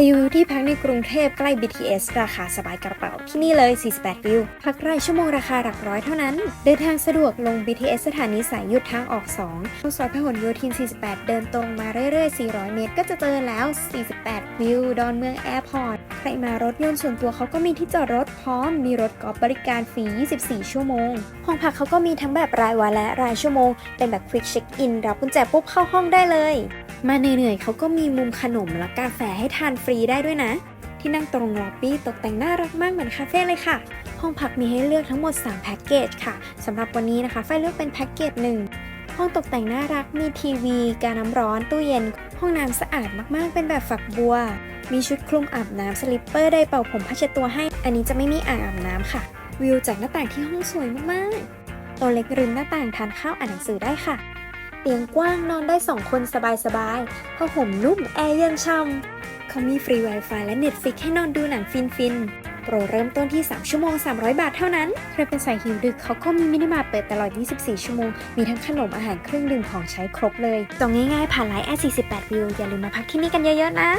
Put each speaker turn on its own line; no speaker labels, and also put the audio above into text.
รีวิวที่พักในกรุงเทพใกล้ BTS ราคาสบายกระเป๋าที่นี่เลย 48 วิว พักรายชั่วโมงราคาหลักร้อยเท่านั้น เดินทางสะดวกลง BTS สถานีสายยุดทางออก2เข้าซอยพหลโยธิน 48 เดินตรงมาเรื่อยๆ 400 เมตรก็จะเจอแล้ว 48 วิว ดอนเมืองแอร์พอร์ต ใครมารถยนต์ส่วนตัวเขาก็มีที่จอดรถพร้อม มีรถกอล์ฟบริการฟรี 24 ชั่วโมง ห้องพักเขาก็มีทั้งแบบรายวันและรายชั่วโมง เป็นแบบ Quick Check In รับกุญแจปุ๊บเข้าห้องได้เลย มาเหนื่อยๆเขาก็มีมุมขนมและกาแฟให้ทานฟรีได้ด้วยนะ ที่นั่งตรงล็อบบี้ตกแต่งน่ารักมากเหมือนคาเฟ่เลยค่ะ ห้องพักมีให้เลือกทั้งหมด 3 แพ็กเกจค่ะสำหรับวันนี้นะคะฝ้ายเลือกเป็นแพ็กเกจหนึ่งห้องตกแต่งน่ารักมีทีวี การน้ำร้อนตู้เย็น ห้องน้ำสะอาดมากๆ เป็นแบบฝักบัว มีชุดคลุมอาบน้ำสลิปเปอร์ไดร์เป่าผมผ้าเช็ดตัวให้ อันนี้จะไม่มีอ่างอาบน้ำค่ะ วิวจากหน้าต่างที่ห้องสวยมากๆโตัวเล็กริมหน้าต่างทานข้าวอ่านหนังสือได้ค่ะ เตียงกว้างนอนได้ 2 คนสบายๆผ้าห่มนุ่มแอร์เย็นช่ำเขามีฟรี Wi-Fi และ Netflix ให้นอนดูหนังฟินๆ โปรเริ่มต้นที่ 3 ชั่วโมง 300 บาทเท่านั้น ใครเป็นสายหิวดึกเขาก็มีมินิมาร์ทเปิดตลอด 24 ชั่วโมง มีทั้งขนมอาหารเครื่องดื่มของใช้ครบเลยจองง่ายๆ ผ่านไลน์แอด48วิวอย่าลืมมาพักที่นี่กันเยอะๆนะ